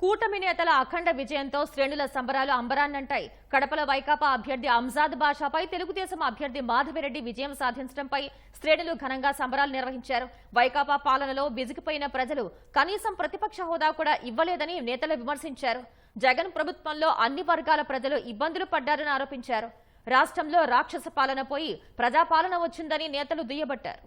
కూటమి నేతల అఖండ విజయంతో శ్రేణుల సంబరాలు అంబరాన్నంటాయి. కడపల వైకాపా అభ్యర్థి అంజాద్ బాషాపై తెలుగుదేశం అభ్యర్థి మాధవిరెడ్డి విజయం సాధించడంపై శ్రేణులు ఘనంగా సంబరాలు నిర్వహించారు. వైకాపా పాలనలో బిజిగిపోయిన ప్రజలు కనీసం ప్రతిపక్ష హోదా కూడా ఇవ్వలేదని నేతలు విమర్శించారు. జగన్ ప్రభుత్వంలో అన్ని వర్గాల ప్రజలు ఇబ్బందులు పడ్డారని ఆరోపించారు. రాష్ట్రంలో రాక్షస పాలన పోయి ప్రజాపాలన వచ్చిందని నేతలు దుయ్యబట్టారు.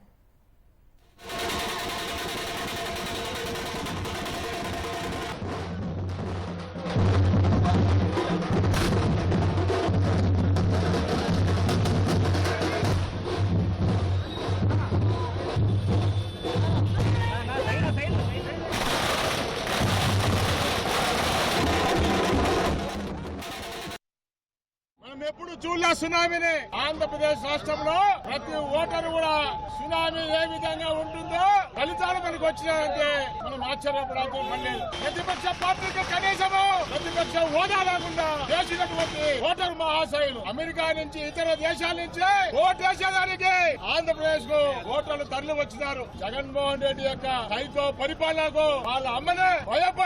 మనం ఎప్పుడు చూడలే సునామీని. ఆంధ్రప్రదేశ్ రాష్ట్రంలో ప్రతి ఓటరు కూడా సునామీ ఏ విధంగా ఉంటుందో ఫలితాలు మనకు వచ్చినాయంటే మనం ఆశ్చర్యపడాల్సిన పని లేదు. ప్రతిపక్ష పార్టీకి కనీసము ప్రతిపక్ష హోదా లేకుండా చేసినటువంటి ఓటరు మహాశయులు అమెరికా నుంచి ఇతర దేశాల నుంచి ఓటేసేదానికి ఆంధ్రప్రదేశ్కు ఓటర్లు తరలి వచ్చినారు జగన్మోహన్ రెడ్డి యొక్క సైకో పరిపాలనకు వాళ్ళ అమ్మనే భయపడి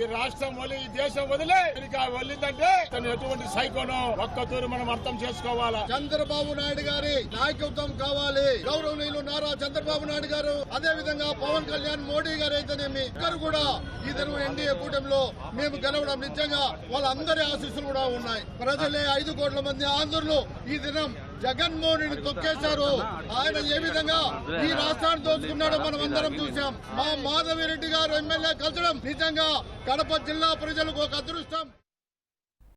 ఈ రాష్ట్రం వదిలి ఈ దేశం వదిలి వెళ్ళిందంటే తను ఎటువంటి సైకోనో ఒక్కతూరు మనం అర్థం చేసుకోవాలా? చంద్రబాబు నాయుడు గారి నాయకత్వం కావాలి. గౌరవనీయులు నారా చంద్రబాబు నాయుడు గారు అదే విధంగా పవన్ కళ్యాణ్ మోడీ గారు అయితేనేమి? ఇద్దరు కూడా ఈ దినం ఎన్డీఏ కూటమిలో మేము గెలవడం నిజంగా వాళ్ళందరి ఆశీస్సులు కూడా ఉన్నాయి. ప్రజలే ఐదు కోట్ల మంది ఆంధ్రులు ఈ దినం జగన్మోహన్ రెడ్డి తొక్కేశారు. ఆయన ఏ విధంగా ఈ రాష్ట్రాన్ని దోచుకున్నాడో మనం అందరం చూసాం మా మాధవి రెడ్డి గారు ఎమ్మెల్యే కలచడం నిజంగా కడప జిల్లా ప్రజలకు ఒక అదృష్టం.